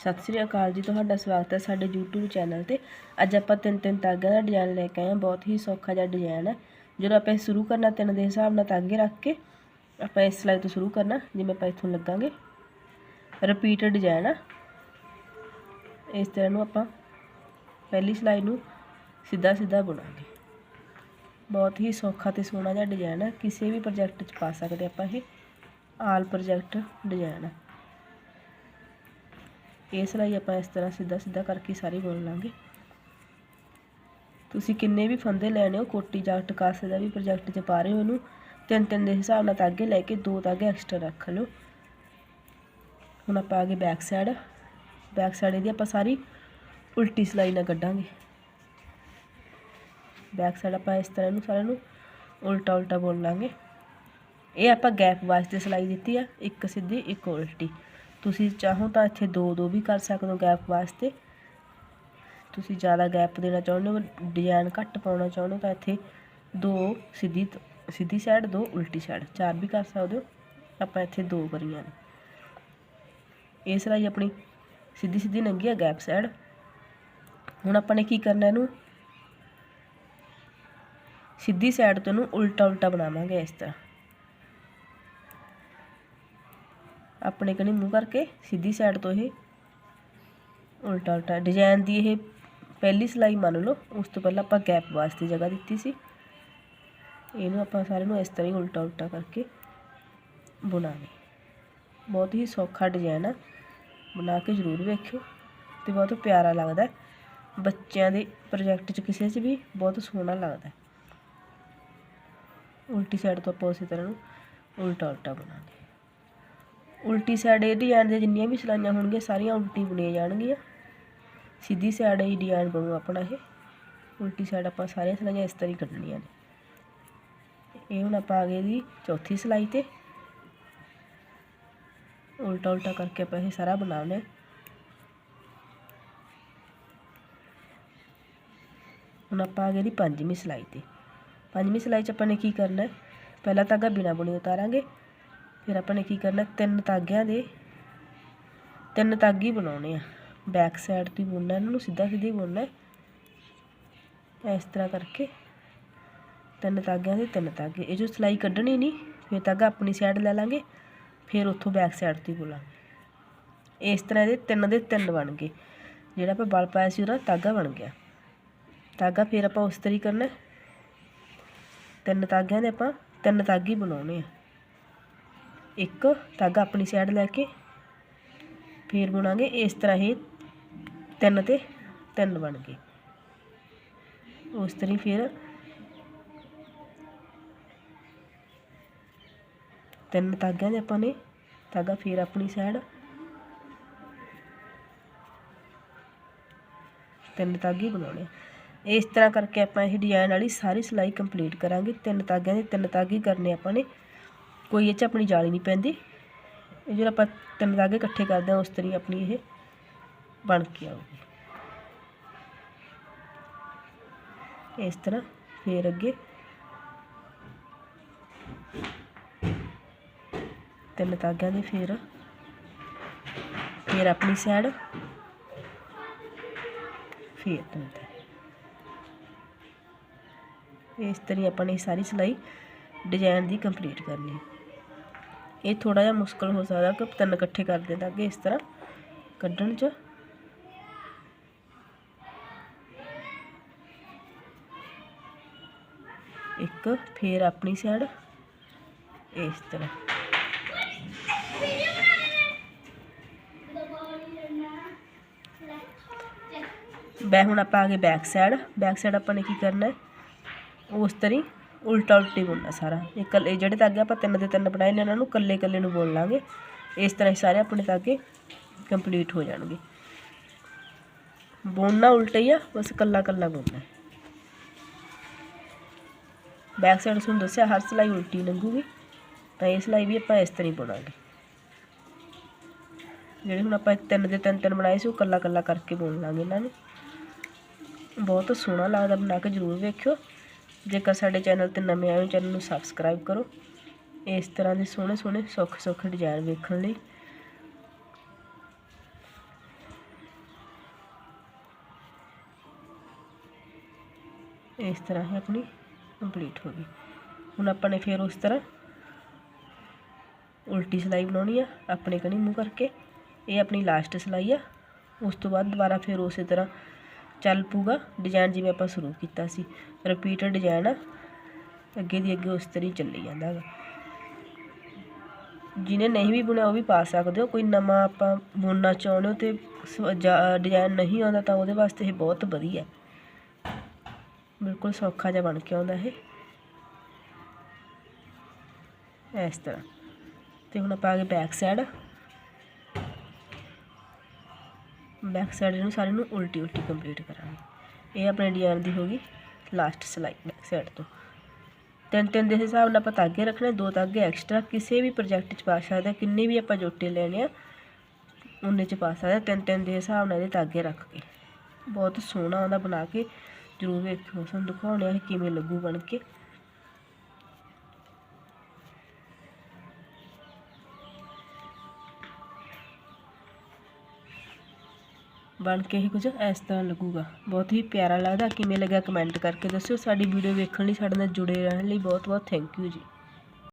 ਸਤਿ ਸ੍ਰੀ ਅਕਾਲ ਜੀ, ਤੁਹਾਡਾ ਸਵਾਗਤ ਹੈ ਸਾਡੇ YouTube ਚੈਨਲ ਤੇ। ਅੱਜ ਆਪਾਂ ਤਿੰਨ ਤਿੰਨ ਤਾਗਿਆਂ ਦਾ ਡਿਜ਼ਾਈਨ ਲੈ ਕੇ ਆਏ ਹਾਂ। ਬਹੁਤ ਹੀ ਸੌਖਾ ਜਿਹਾ ਡਿਜ਼ਾਈਨ ਹੈ। ਜਦੋਂ ਆਪਾਂ ਇਹ ਸ਼ੁਰੂ ਕਰਨਾ, ਤਿੰਨ ਦੇ ਹਿਸਾਬ ਨਾਲ ਤਾਗੇ ਰੱਖ ਕੇ ਆਪਾਂ ਇਸ ਸਿਲਾਈ ਤੋਂ ਸ਼ੁਰੂ ਕਰਨਾ, ਜਿਵੇਂ ਆਪਾਂ ਇੱਥੋਂ ਲੱਗਾਂਗੇ। ਰਿਪੀਟ ਡਿਜ਼ਾਈਨ ਆ। ਇਸ ਤਰ੍ਹਾਂ ਨੂੰ ਆਪਾਂ ਪਹਿਲੀ ਸਿਲਾਈ ਨੂੰ ਸਿੱਧਾ ਸਿੱਧਾ ਬੁਣਾਂਗੇ। ਬਹੁਤ ਹੀ ਸੌਖਾ ਤੇ ਸੋਹਣਾ ਜਿਹਾ ਡਿਜ਼ਾਈਨ ਹੈ। ਕਿਸੇ ਵੀ ਪ੍ਰੋਜੈਕਟ 'ਚ ਪਾ ਸਕਦੇ ਆਪਾਂ ਇਹ। ਆਲ ਪ੍ਰੋਜੈਕਟ ਡਿਜ਼ਾਈਨ ਹੈ ਇਹ ਸਿਲਾਈ ਆਪਾਂ ਇਸ ਤਰ੍ਹਾਂ ਸਿੱਧਾ ਸਿੱਧਾ ਕਰਕੇ ਸਾਰੀ ਬੁਣ ਲਾਂਗੇ। ਤੁਸੀਂ ਕਿੰਨੇ ਵੀ ਫੰਦੇ ਲੈਣੇ ਹੋ, ਕੋਟੀ ਜਾਂ ਟਕਾਸੇ ਦਾ ਵੀ ਪ੍ਰੋਜੈਕਟ 'ਚ ਪਾ ਰਹੇ ਹੋ ਇਹਨੂੰ, ਤਿੰਨ ਤਿੰਨ ਦੇ ਹਿਸਾਬ ਨਾਲ ਤਾਗੇ ਲੈ ਕੇ ਦੋ ਤਾਗੇ ਐਕਸਟਰਾ ਰੱਖ ਲਓ। ਹੁਣ ਆਪਾਂ ਆ ਗਏ ਬੈਕ ਸਾਈਡ ਬੈਕ ਸਾਈਡ ਇਹਦੀ ਆਪਾਂ ਸਾਰੀ ਉਲਟੀ ਸਿਲਾਈ ਨਾਲ ਕੱਢਾਂਗੇ। ਬੈਕ ਸਾਈਡ ਆਪਾਂ ਇਸ ਤਰ੍ਹਾਂ ਨੂੰ ਸਾਰਿਆਂ ਨੂੰ ਉਲਟਾ ਉਲਟਾ ਬੋਲ ਲਾਂਗੇ। ਇਹ ਆਪਾਂ ਗੈਪ ਵਾਸਤੇ ਸਿਲਾਈ ਦਿੱਤੀ ਆ, ਇੱਕ ਸਿੱਧੀ, ਇੱਕ ਉਲਟੀ। ਤੁਸੀਂ ਚਾਹੋ ਤਾਂ ਇੱਥੇ ਦੋ ਦੋ ਵੀ ਕਰ ਸਕਦੇ ਹੋ ਗੈਪ ਵਾਸਤੇ। ਤੁਸੀਂ ਜ਼ਿਆਦਾ ਗੈਪ ਦੇਣਾ ਚਾਹੁੰਦੇ ਹੋ ਡਿਜ਼ਾਈਨ ਘੱਟ ਪਾਉਣਾ ਚਾਹੁੰਦੇ ਹੋ ਤਾਂ ਇੱਥੇ ਦੋ ਸਿੱਧੀ ਸਿੱਧੀ ਸਾਈਡ ਦੋ ਉਲਟੀ ਸਾਈਡ ਚਾਰ ਵੀ ਕਰ ਸਕਦੇ ਹੋ। ਆਪਾਂ ਇੱਥੇ ਦੋ ਕਰੀਆਂ ਨੇ। ਇਸ ਸਿਲਾਈ ਆਪਣੀ ਸਿੱਧੀ ਸਿੱਧੀ ਲੰਗੀ ਆ ਗੈਪ ਸਾਈਡ ਹੁਣ ਆਪਾਂ ਨੇ ਕੀ ਕਰਨਾ ਇਹਨੂੰ? ਸਿੱਧੀ ਸਾਈਡ ਤੋਂ ਇਹਨੂੰ ਉਲਟਾ ਉਲਟਾ ਬਣਾਵਾਂਗੇ ਇਸ ਤਰ੍ਹਾਂ। ਆਪਣੇ ਕਣੀ ਮੂੰਹ ਕਰਕੇ ਸਿੱਧੀ ਸਾਈਡ ਤੋਂ ਇਹ ਉਲਟਾ ਉਲਟਾ ਡਿਜ਼ਾਈਨ ਦੀ ਇਹ ਪਹਿਲੀ ਸਿਲਾਈ ਮੰਨ ਲਓ, ਉਸ ਤੋਂ ਪਹਿਲਾਂ ਆਪਾਂ ਗੈਪ ਵਾਸਤੇ ਜਗ੍ਹਾ ਦਿੱਤੀ ਸੀ। ਇਹਨੂੰ ਆਪਾਂ ਸਾਰੇ ਨੂੰ ਇਸ ਤਰ੍ਹਾਂ ਹੀ ਉਲਟਾ ਉਲਟਾ ਕਰਕੇ ਬੁਣਾਂਗੇ ਬਹੁਤ ਹੀ ਸੌਖਾ ਡਿਜ਼ਾਈਨ ਆ। ਬਣਾ ਕੇ ਜ਼ਰੂਰ ਵੇਖਿਓ ਤੇ ਬਹੁਤ ਪਿਆਰਾ ਲੱਗਦਾ। ਬੱਚਿਆਂ ਦੇ ਪ੍ਰੋਜੈਕਟ 'ਚ ਕਿਸੇ 'ਚ ਵੀ ਬਹੁਤ ਸੋਹਣਾ ਲੱਗਦਾ। ਉਲਟੀ ਸਾਈਡ ਤੋਂ ਆਪਾਂ ਉਸੇ ਤਰ੍ਹਾਂ ਨੂੰ ਉਲਟਾ ਉਲਟਾ ਬਣਾਉਂਦੇ ਉਲਟੀ ਸਾਈਡ ਇਹ ਡਿਜ਼ਾਈਨ ਦੇ ਜਿੰਨੀਆਂ ਵੀ ਸਿਲਾਈਆਂ ਹੋਣਗੀਆਂ, ਸਾਰੀਆਂ ਉਲਟੀ ਬੁਣੀਆਂ ਜਾਣਗੀਆਂ। ਸਿੱਧੀ ਸਾਈਡ ਹੀ ਡਿਜ਼ਾਈਨ ਬਣੂ ਆਪਣਾ ਇਹ। ਉਲਟੀ ਸਾਈਡ ਆਪਾਂ ਸਾਰੀਆਂ ਸਿਲਾਈਆਂ ਇਸ ਤਰ੍ਹਾਂ ਹੀ ਕੱਢਣੀਆਂ ਨੇ। ਇਹ ਹੁਣ ਆਪਾਂ ਆ ਗਏ ਦੀ ਚੌਥੀ ਸਿਲਾਈ ਤੇ। ਉਲਟਾ ਉਲਟਾ ਕਰਕੇ ਆਪਾਂ ਇਹ ਸਾਰਾ ਬਣਾਉਣਾ ਹੁਣ ਆਪਾਂ ਆ ਗਏ ਦੀ ਪੰਜਵੀਂ ਸਿਲਾਈ ਤੇ। ਪੰਜਵੀਂ ਸਿਲਾਈ 'ਚ ਆਪਾਂ ਨੇ ਕੀ ਕਰਨਾ ਹੈ? ਪਹਿਲਾ ਧਾਗਾ ਬਿਨਾ ਬੁਣੇ ਉਤਾਰਾਂਗੇ। ਫਿਰ ਆਪਾਂ ਨੇ ਕੀ ਕਰਨਾ, ਤਿੰਨ ਤਾਗਿਆਂ ਦੇ, ਤਿੰਨ ਤਾਗੀ ਬਣਾਉਣੇ ਆ। ਬੈਕ ਸਾਈਡ ਤੋਂ ਬੁਣਨਾ, ਇਹਨਾਂ ਨੂੰ ਸਿੱਧਾ ਸਿੱਧੀ ਬੁਣਨਾ ਇਸ ਤਰ੍ਹਾਂ ਕਰਕੇ ਤਿੰਨ ਤਾਗਿਆਂ ਦੇ ਤਿੰਨ ਤਾਗੇ ਇਹ ਜੋ ਸਿਲਾਈ ਕੱਢਣੀ ਨਹੀਂ, ਫਿਰ ਧਾਗਾ ਆਪਣੀ ਸਾਈਡ ਲੈ ਲਾਂਗੇ, ਫਿਰ ਉੱਥੋਂ ਬੈਕ ਸਾਈਡ ਤੋਂ ਬੁਲਾਂਗੇ। ਇਸ ਤਰ੍ਹਾਂ ਇਹਦੇ ਤਿੰਨ ਦੇ ਤਿੰਨ ਬਣ ਗਏ। ਜਿਹੜਾ ਆਪਾਂ ਬਲ ਪਾਇਆ ਸੀ ਉਹਦਾ ਧਾਗਾ ਬਣ ਗਿਆ। ਧਾਗਾ ਫਿਰ ਆਪਾਂ ਉਸ ਤਰੀ ਕਰਨਾ ਤਿੰਨ ਤਾਗਿਆਂ ਦੇ ਆਪਾਂ ਤਿੰਨ ਤਾਗੀ ਬਣਾਉਣੇ ਆ। ਇੱਕ ਧਾਗਾ ਆਪਣੀ ਸਾਈਡ ਲੈ ਕੇ ਫਿਰ ਬੁਣਾਂਗੇ। ਇਸ ਤਰ੍ਹਾਂ ਇਹ ਤਿੰਨ ਤੇ ਤਿੰਨ ਬਣ ਗਏ। ਉਸ ਤਰ੍ਹਾਂ ਫਿਰ ਤਿੰਨ ਧਾਗਿਆਂ ਦੇ ਆਪਾਂ ਨੇ, ਧਾਗਾ ਫਿਰ ਆਪਣੀ ਸਾਈਡ ਤਿੰਨ ਧਾਗੇ ਬਣਾਉਣੇ। ਇਸ ਤਰ੍ਹਾਂ ਕਰਕੇ ਆਪਾਂ ਇਹ ਡਿਜ਼ਾਈਨ ਵਾਲੀ ਸਾਰੀ ਸਿਲਾਈ ਕੰਪਲੀਟ ਕਰਾਂਗੇ। ਤਿੰਨ ਧਾਗਿਆਂ ਦੇ ਤਿੰਨ ਧਾਗੇ ਕਰਨੇ ਆਪਾਂ ਨੇ। ਕੋਈ ਇਹ 'ਚ ਆਪਣੀ ਜਾਲੀ ਨਹੀਂ ਪੈਂਦੀ। ਇਹ ਜਿਹੜਾ ਆਪਾਂ ਤਿੰਨ ਧਾਗੇ ਇਕੱਠੇ ਕਰਦੇ ਹਾਂ, ਉਸ ਤਰੀ ਆਪਣੀ ਇਹ ਬਣ ਕੇ ਆਊਗੀ। ਇਸ ਤਰ੍ਹਾਂ ਫੇਰ ਅੱਗੇ ਤਿੰਨ ਧਾਗਿਆਂ ਦੇ ਫੇਰ ਫੇਰ ਆਪਣੀ ਸਾਈਡ ਫੇਰ ਤਿੰਨ ਇਸ ਤਰੀ ਆਪਾਂ ਨੇ ਸਾਰੀ ਸਿਲਾਈ ਡਿਜ਼ਾਈਨ ਦੀ ਕੰਪਲੀਟ ਕਰਨੀ ਇਹ ਥੋੜਾ ਜਿਹਾ ਮੁਸ਼ਕਲ ਹੋ ਸਕਦਾ ਕਿ ਤਿੰਨ ਇਕੱਠੇ ਕਰਦੇ ਤਾਂ ਅੱਗੇ ਇਸ ਤਰ੍ਹਾਂ ਕੱਢਣ 'ਚ। ਇੱਕ ਫੇਰ ਆਪਣੀ ਸਾਈਡ ਇਸ ਤਰ੍ਹਾਂ। ਬੈ, ਹੁਣ ਆਪਾਂ ਆ ਗਏ ਬੈਕ ਸਾਈਡ ਬੈਕ ਸਾਈਡ ਆਪਾਂ ਨੇ ਕੀ ਕਰਨਾ ਹੈ? ਉਸ ਤਰੀ ਉਲਟਾ ਉਲਟੀ ਬੁਣਨਾ ਸਾਰਾ। ਇਹ ਕੱਲੇ ਜਿਹੜੇ ਤਾਗੇ ਆਪਾਂ ਤਿੰਨ ਦੇ ਤਿੰਨ ਬਣਾਏ ਨੇ, ਇਹਨਾਂ ਨੂੰ ਕੱਲੇ ਕੱਲੇ ਨੂੰ ਬੋਲ ਲਾਂਗੇ। ਇਸ ਤਰ੍ਹਾਂ ਹੀ ਸਾਰੇ ਆਪਣੇ ਤਾਗੇ ਕੰਪਲੀਟ ਹੋ ਜਾਣਗੇ। ਬੁਣਨਾ ਉਲਟਾ ਹੀ ਆ, ਬਸ ਕੱਲਾ ਕੱਲਾ ਬੁਣਨਾ ਬੈਕ ਸਾਈਡ ਤੁਹਾਨੂੰ ਦੱਸਿਆ, ਹਰ ਸਿਲਾਈ ਉਲਟੀ ਲੰਘੂਗੀ। ਤਾਂ ਇਹ ਸਿਲਾਈ ਵੀ ਆਪਾਂ ਇਸ ਤਰ੍ਹਾਂ ਹੀ ਬੁਣਾਂਗੇ ਜਿਹੜੇ ਹੁਣ ਆਪਾਂ ਤਿੰਨ ਦੇ ਤਿੰਨ ਤਿੰਨ ਬਣਾਏ ਸੀ, ਉਹ ਕੱਲਾ ਕੱਲਾ ਕਰਕੇ ਬੁਣ ਲਾਂਗੇ ਇਹਨਾਂ ਨੂੰ। ਬਹੁਤ ਸੋਹਣਾ ਲੱਗਦਾ, ਬਣਾ ਕੇ ਜ਼ਰੂਰ ਵੇਖਿਓ। ਜੇਕਰ ਸਾਡੇ ਚੈਨਲ ਤੇ ਨਵੇਂ ਆਏ ਹੋ, ਚੈਨਲ ਨੂੰ ਸਬਸਕ੍ਰਾਈਬ ਕਰੋ। ਇਸ ਤਰ੍ਹਾਂ ਦੇ ਸੋਹਣੇ ਸੋਹਣੇ ਸੌਖੇ ਸੌਖੇ ਡਿਜ਼ਾਈਨ ਵੇਖਣ ਲਈ। ਇਸ ਤਰ੍ਹਾਂ ਹੀ ਆਪਣੀ ਕੰਪਲੀਟ ਹੋ ਗਈ। ਹੁਣ ਆਪਾਂ ਨੇ ਫਿਰ ਉਸ ਤਰ੍ਹਾਂ ਉਲਟੀ ਸਲਾਈ ਬਣਾਉਣੀ ਆ, ਆਪਣੇ ਕਣੀ ਮੂੰਹ ਕਰਕੇ। ਇਹ ਆਪਣੀ ਲਾਸਟ ਸਲਾਈ ਆ। ਉਸ ਤੋਂ ਬਾਅਦ ਦੁਬਾਰਾ ਫਿਰ ਉਸੇ ਤਰ੍ਹਾਂ ਚੱਲ ਪੂਗਾ ਡਿਜ਼ਾਈਨ ਜਿਵੇਂ ਆਪਾਂ ਸ਼ੁਰੂ ਕੀਤਾ ਸੀ। ਰਿਪੀਟ ਡਿਜ਼ਾਈਨ ਆ। ਅੱਗੇ ਦੀ ਅੱਗੇ ਉਸ ਤਰ੍ਹਾਂ ਹੀ ਚੱਲੀ ਜਾਂਦਾ ਹੈਗਾ। ਜਿਹਨੇ ਨਹੀਂ ਵੀ ਬੁਣਿਆ ਉਹ ਵੀ ਪਾ ਸਕਦੇ ਹੋ। ਕੋਈ ਨਵਾਂ ਆਪਾਂ ਬੁਣਨਾ ਚਾਹੁੰਦੇ ਹੋ ਤੇ ਡਿਜ਼ਾਈਨ ਨਹੀਂ ਆਉਂਦਾ ਤਾਂ ਉਹਦੇ ਵਾਸਤੇ ਇਹ ਬਹੁਤ ਵਧੀਆ। ਬਿਲਕੁਲ ਸੌਖਾ ਜਿਹਾ ਬਣ ਕੇ ਆਉਂਦਾ ਇਹ। ਇਸ ਤਰ੍ਹਾਂ। ਤੇ ਹੁਣ ਆਪਾਂ ਆ ਗਏ ਬੈਕ ਸਾਈਡ ਬੈਕ ਸਾਈਡ ਨੂੰ ਸਾਰੇ ਨੂੰ ਉਲਟੀ ਉਲਟੀ ਕੰਪਲੀਟ ਕਰਾਂਗੇ। ਇਹ ਆਪਣੇ ਡਿਜ਼ਾਈਨ ਦੀ ਹੋਗੀ ਲਾਸਟ ਸਿਲਾਈ ਬੈਕ ਸਾਈਡ ਤੋਂ। ਤਿੰਨ ਤਿੰਨ ਦੇ ਹਿਸਾਬ ਨਾਲ ਆਪਾਂ ਤਾਗੇ ਰੱਖਣੇ, ਦੋ ਤਾਗੇ ਐਕਸਟਰਾ ਕਿਸੇ ਵੀ ਪ੍ਰੋਜੈਕਟ 'ਚ ਪਾ ਸਕਦੇ ਕਿੰਨੇ ਵੀ ਆਪਾਂ ਜੋਟੇ ਲੈਣੇ ਆ, ਉਹਨੇ 'ਚ ਪਾ ਸਕਦੇ ਤਿੰਨ ਤਿੰਨ ਦੇ ਹਿਸਾਬ ਨਾਲ ਇਹਦੇ ਤਾਗੇ ਰੱਖ ਕੇ। ਬਹੁਤ ਸੋਹਣਾ ਉਹਦਾ ਬਣਾ ਕੇ ਜ਼ਰੂਰ ਵੇਖਿਓ ਤੁਹਾਨੂੰ ਦਿਖਾਉਣੇ ਆ ਇਹ ਕਿਵੇਂ ਲੱਗੂ ਬਣ ਕੇ। ਬਣ ਕੇ ਇਹ ਕੁਝ ਇਸ ਤਰ੍ਹਾਂ ਲੱਗੂਗਾ। ਬਹੁਤ ਹੀ ਪਿਆਰਾ ਲੱਗਦਾ। ਕਿਵੇਂ ਲੱਗਾ ਕਮੈਂਟ ਕਰਕੇ ਦੱਸਿਓ। ਸਾਡੀ ਵੀਡੀਓ ਵੇਖਣ ਲਈ ਸਾਡੇ ਨਾਲ ਜੁੜੇ ਰਹਿਣ ਲਈ ਬਹੁਤ ਬਹੁਤ ਥੈਂਕ ਯੂ ਜੀ।